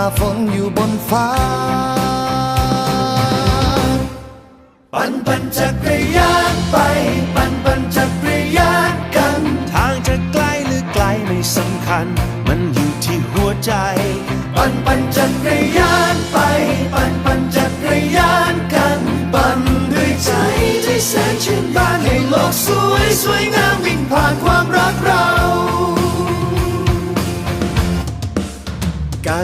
ฝ่าฝนอยู่บนฟ้า ปั่นปั่นจักรยานไป ปั่นปั่นจักรยานกัน ทางจะไกลหรือไกลไม่สำคัญ มันอยู่ที่หัวใจ ปั่นปั่นจักรยานไป ปั่น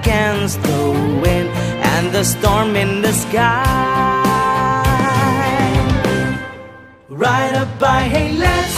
against the wind and the storm in the sky. Ride a bike, hey, let's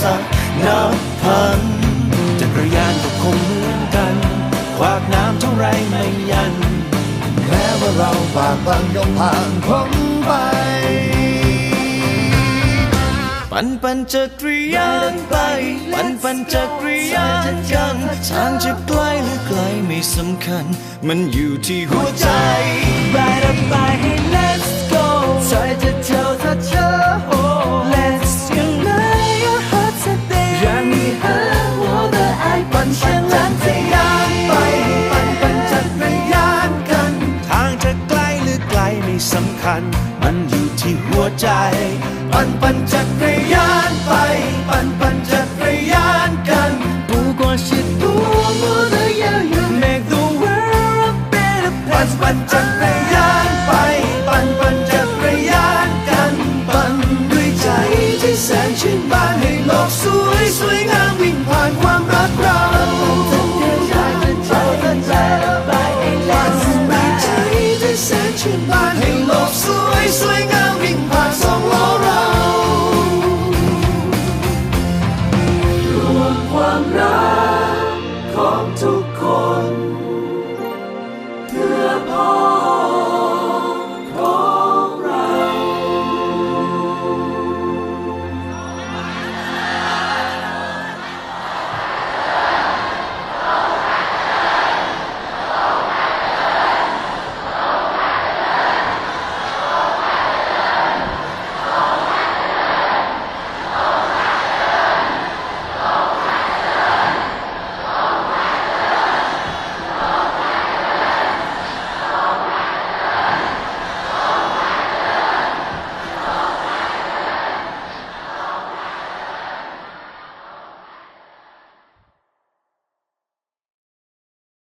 สักนับพันจักรยานก็คงเหมือนกันควากน้ำเท่าไรไม่ยัน แม้ว่าเราบากบังยอผ่านพ้นไป ปันปันจักรยานไป ปันปันจักรยานกัน ทางจะใกล้หรือไกลไม่สำคัญ มันอยู่ที่หัวใจ Right up by hey let's go ใจจะ มันอยู่ที่หัวใจ ปั่นปั่นจักรยานไป ปั่นปั่นจักรยานกัน 不管是多么的遥远，Make the world a better ปั่น place ปั่นจัก